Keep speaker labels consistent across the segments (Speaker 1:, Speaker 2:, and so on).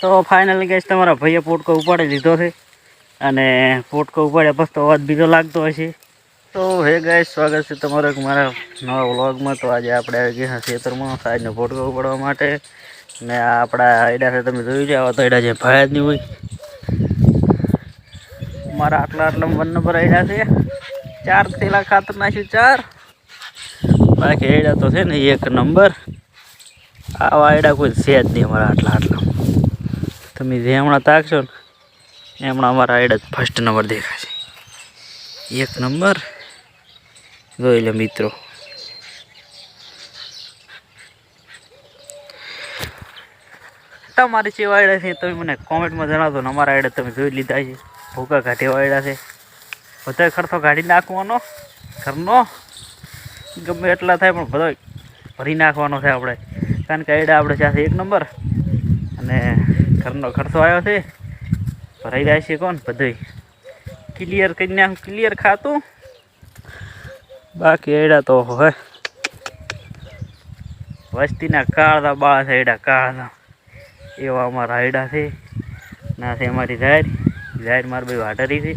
Speaker 1: તો finally gas તમારા ભાઈએ પોટકો ઉપાડી લીધો છે. અને પોટકો ઉપાડ્યા પછી તો અવાજ બીજો લાગતો હશે. તો હે ગાય સ્વાગત છે તમારો મારા નવા વ્લોગમાં. તો આજે આપણે આવી ગયા ખેતરમાં સાઈડનો પોટકો ઉપાડવા માટે. ને આપણા આઈડા છે, તમે જોઈ આવા તો આઈડા જે ભાઈ જ નહીં હોય. મારા આટલા આટલા વન નંબર આઈડા છે. ચાર થેલા ખાતર નાખ્યું, ચાર. બાકી આઈડા તો છે ને એક નંબર આવા આઈડા કોઈ છે જ નહીં અમારા આટલા આટલા તમે જે હમણાં તાકશો ને હમણાં અમારા આયડા ફર્સ્ટ નંબર દેખાશે એક નંબર જોઈ લે મિત્રો. તમારી જે વાયડા છે તમે મને કોમેન્ટમાં જણાવજો ને અમારા આયડા તમે જોઈ લીધા છે. ભૂકા કાઢી વાયડા છે. બધા ખર્ચો કાઢી નાખવાનો, ઘરનો. ગમે એટલા થાય પણ બધો ભરી નાખવાનો છે આપણે. કારણ કે આઈડા આપણે છે એક નંબર અને ઘરનો ખર્ચો આવ્યો છે. ભરાઈ જાય છે કોણ? બધું. ક્લિયર કરી નાખું ક્લિયર ખાતું. બાકી એડા તો હવે. વસ્તીના કાળા બાળા છે એડા કાળા. એવા અમારા આયડા છે. ના છે અમારી જાહેર. જાહેર માર ભાઈ વાટરી છે.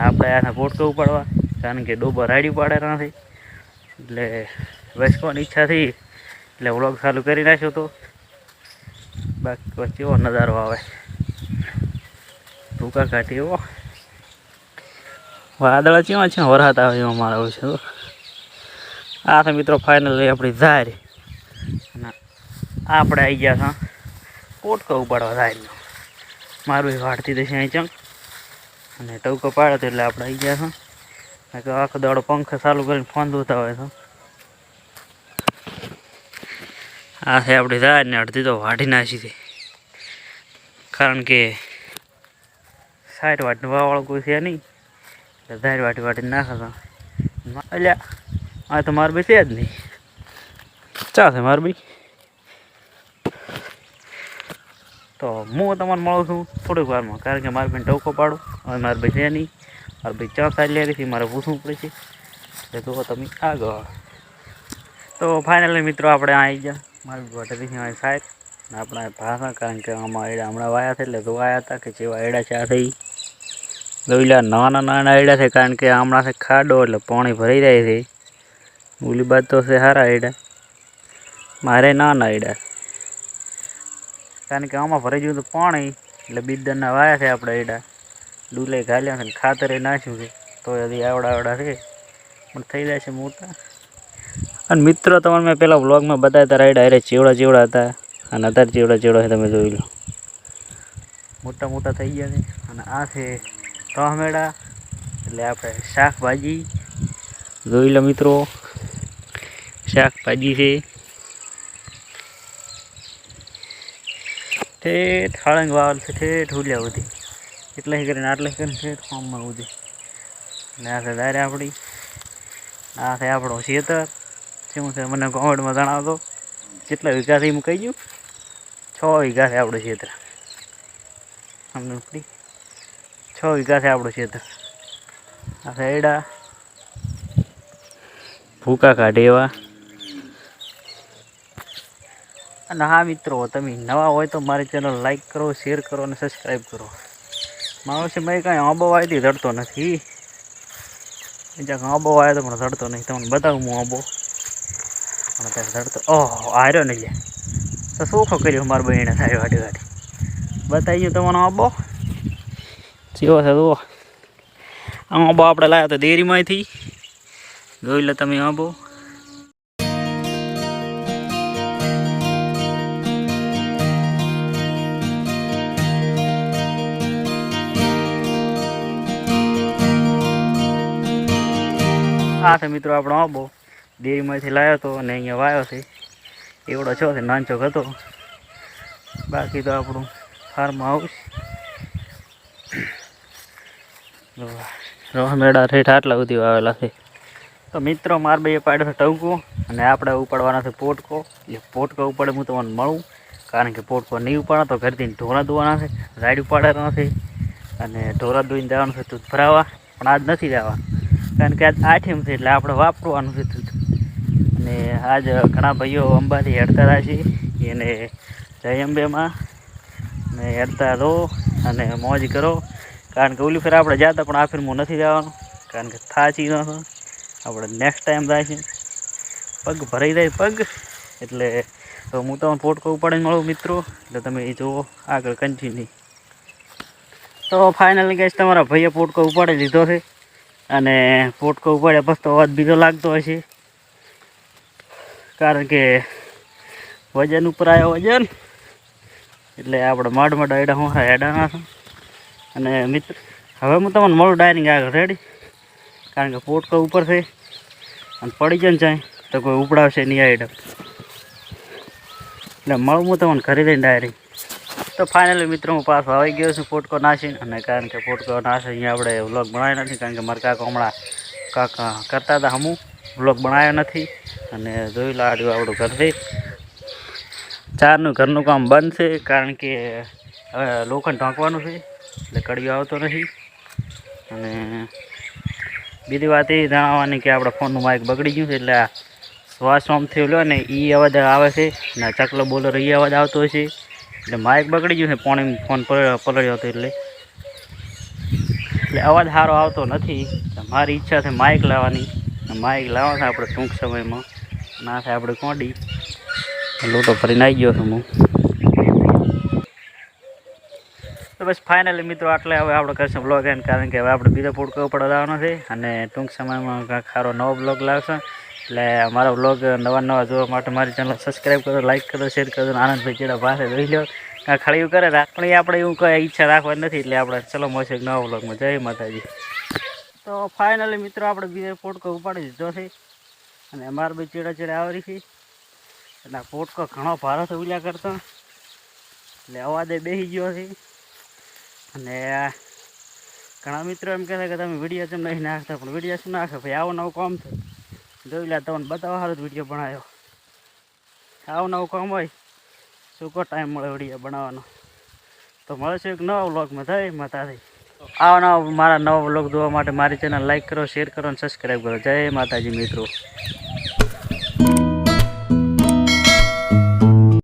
Speaker 1: આપણે આના પોટકો ઉપાડવા, કારણ કે ડોબા રાડી પાડેલા છે. એટલે વસવાની ઈચ્છા થઈ એટલે વ્લોગ ચાલુ કરી નાખ્યો તો. બાકી પછી એવો નજારો આવે. ટૂંકા કાઢી એવો. વાદળા ચેવા છે વરસાદ આવે એવા મારા હોય છે આ તો મિત્રો ફાઇનલ આપણી ધાર અને આપણે આવી ગયા હતા પોટકો ઉપાડવા ધારનો મારું એ વાળતી દેશે અહીં ચંક અને ટવકો પાડ્યો તો એટલે આપણે આવી ગયા હતા આખો દાડો પંખો ચાલુ કરીને ફોન ધોતા હોય તો આ છે આપણી ધાર ને અડધી તો વાઢી નાખી હતી કારણ કે સાઠ વાટનું વાવાળો કોઈ છે નહીં. એટલે ધાર વાટી વાટી નાખતા. અલ્યા, આ તો માર ભાઈ છે જ નહીં. ચા છે માર ભાઈ તો હું તમને મળું છું થોડીક વારમાં, કારણ કે મારે ભાઈ ટોકો પાડું. હવે મારે ભાઈ છે નહીં. મારે ભાઈ ચા સારી લે મારે પૂછવું પડે છે એટલે તો તમે આગળ. તો ફાઇનલી મિત્રો આપણે આવી ગયા. મારી વાટેથી અહીં સાહેબ આપણા ભાષા કારણ કે આમાં એડા હમણાં વાયા છે એટલે ધોવાયા હતા કે જેવા એડા ચા થઈ. દોઈલા નાના નાના એડા છે કારણ કે હમણાં છે ખાડો એટલે પાણી ભરાઈ જાય છે. ઓલી બાદ તો છે સારા એડા. મારે નાના એડા. કારણ કે આમાં ભરાઈ ગયું તો પાણી, એટલે બીદરના વાયા છે આપણા એડા. ડૂલે ઘાલ્યા છે ખાતરે નાખ્યું છે. તો હજી આવડા આવડા છે. પણ થઈ જાય છે મોટા. અને મિત્રો તમને મેં પેલા વ્લોગમાં બતાવ્યા હતા રાઈડ અરે ચેવડા ચીવડા હતા અને અત્યારે ચેવડા ચીવડા છે, તમે જોઈ લો. મોટા મોટા થઈ ગયા છે અને આ છે ટમેડા એટલે આપણે શાકભાજી જોઈ લો મિત્રો. શાકભાજી છે. ઠેઠ હળંગ વાવલ છે, ઠેઠ ઉલ્યા સુધી એટલે કરીને આટલે કરીને ઠેઠ ફોર્મમાં સુધી ને આ છે દારે આપણી, આ છે આપણો ખેતર. શું છે મને કોમેન્ટમાં જણાવતો કેટલા વીઘા હું કહી ગયું છ વીઘા છે આપણું ક્ષેત્ર. અમને ઉપડી. છ વીઘા છે આપણું ક્ષેત્ર. આ સાઈડા ભૂકા કાઢે એવા અને હા મિત્રો તમે નવા હોય તો મારી ચેનલ લાઈક કરો શેર કરો અને સબસ્ક્રાઈબ કરો. મારો છે મેં કાંઈ આંબો વાયથી રડતો નથી. જ્યાં આંબો આવ્યો તો પણ રડતો નહીં તમને બતાવું હું આંબો. પણ ત્યાં ધડતો ઓહ આર્યો નહીં લે તો સોખો કર્યો મારા બહેણે સારી વાટી વાટી બતાવી તમારો આબો. જેવો છે, જુઓ. આંબો આપણે લાવ્યા તો દેરીમાંથી. જોઈ લો તમે આબો. આ છે મિત્રો આપણો આંબો. ડેરીમાંથી લાવ્યો હતો અને અહીંયા વાયો છે. એવડો છો છે નાનચોક હતો. બાકી તો આપણું ફાર્મ હાઉસ રોહમેડા ઠેઠ આટલા સુધી આવેલા છે. તો મિત્રો, માર બે પાડ્યો છે ટવકો અને આપણે ઉપાડવાના છે પોટકો. એ પોટકો ઉપાડે હું તમને મળું. કારણ કે પોટકો નહીં ઉપાડો તો ઘરથી ઢોરા ધોવાના છે, રાઈડ ઉપાડવાના છે. અને ઢોરા ધોઈને જવાનું છે દૂધ ભરાવા. પણ આજ નથી જવા કારણ કે આજ આઠમ છે એટલે આપણે વાપરવાનું છે અને આજ ઘણા ભાઈઓ અંબાથી હેડતા છે. એને જય અંબેમાં. ને હેરતા રહો અને મોજ કરો. કારણ કે ઓલી ફેર આપણે જતા પણ આ ફેર નથી જવાનું. કારણ કે થાચી ન આપણે નેક્સ્ટ ટાઈમ જાય છે. પગ ભરાઈ જાય પગ. એટલે તો હું તમને પોટકો ઉપાડીને મળું મિત્રો. એટલે તમે એ જુઓ. આગળ કન્ટિન્યુ તો ફાઇનલી ગેસ તમારા ભાઈએ પોટકો ઉપાડી લીધો છે. અને પોટકો ઉપાડ્યા પછી તો અવાજ બીજો લાગતો હશે. કારણ કે વજન ઉપર આવ્યો વજન. એટલે આપણે માડ માડ આયડા હું હેડાના છું. અને મિત્ર, હવે હું તમને મળું ડાયનિંગ આગળ. રેડી કારણ કે પોટકો ઉપર છે. અને પડી જાય ને ચાય તો કોઈ ઉપડાવશે નહીં આઈડમ એટલે મળું હું તમને ઘરે લઈને ડાયરી તો ફાઇનલી મિત્રો હું પાછો આવી ગયો છું પોટકો નાસીને. અને કારણ કે પોટકો નાશે અહીંયા આપણે વ્લોગ બનાવ્યો નથી, કારણ કે મારા કાકા હમણાં કાકા કરતા હતા હમું. વ્લોગ બનાવ્યો નથી. અને જોઈ લો આડું આપણું ઘરથી ચારનું ઘરનું કામ બંધ છે, કારણ કે હવે લોખંડ ઢાંકવાનું છે, એટલે કડિયો આવતો નથી. અને બીજી વાત એ જણાવવાની કે આપણા ફોનનું માઇક બગડી ગયું છે, એટલે આ શ્વાસ આમથી થયેલો ને એ અવાજ આવે છે ને ચકલો બોલર એ અવાજ આવતો હશે. એટલે માઇક બગડી ગયું છે પાણી ફોન પલળ્યો હતો એટલે. એટલે અવાજ સારો આવતો નથી. મારી ઈચ્છા છે માઇક લાવવાની. માઇક લાવવા છે આપણે ટૂંક સમયમાં. ના થાય આપણે કોડી. લોટો ફરીને આવી ગયો છું હું. તો બસ ફાઇનલી મિત્રો આટલે હવે આપણે કરશું બ્લોગ એન્ડ કારણ કે હવે આપણે બીજો પોડકો ઉપર જવાનો છે. અને ટૂંક સમયમાં કાંઈક સારો નવો બ્લોગ લાવશે. એટલે અમારો બ્લોગ નવા નવા જોવા માટે મારી ચેનલ સબસ્ક્રાઈબ કરો લાઈક કરો શેર કરો આનંદભાઈ ચેડા પાસે જોઈ લો ખાલી ખળિયું કરે પણ એ આપણે એવું કંઈ ઈચ્છા રાખવાની નથી, એટલે આપણે ચલો મળશે એક નવા બ્લોગમાં જય માતાજી. તો ફાઇનલી મિત્રો આપણે બીજો ફોટકો ઉપાડી દીધો છે. અને અમારા બે ચેડા ચેડા આવરી છે. એટલે પોટકો ઘણો ભારો છે ઉલ્યા કરતો. એટલે અવાજે બેસી ગયો છે. અને ઘણા મિત્રો એમ કહે છે કે તમે વીડિયો ચમ નહીં નાખતા, પણ વીડિયો શું નાખે. ભાઈ, આવું નવું કામ છે. જોઈ લે, તમને બતાવવા સારો વીડિયો બનાવ્યો. આવું નવું કામ હોય, શું કહો ટાઈમ મળે વીડિયો બનાવવાનો? તો મળશે એક નવા વ્લોગમાં થઈ માતાજી. આવા નવા મારા નવા વ્લોગ જોવા માટે મારી ચેનલ લાઈક કરો શેર કરો અને સબસ્ક્રાઈબ કરો. જય માતાજી મિત્રો.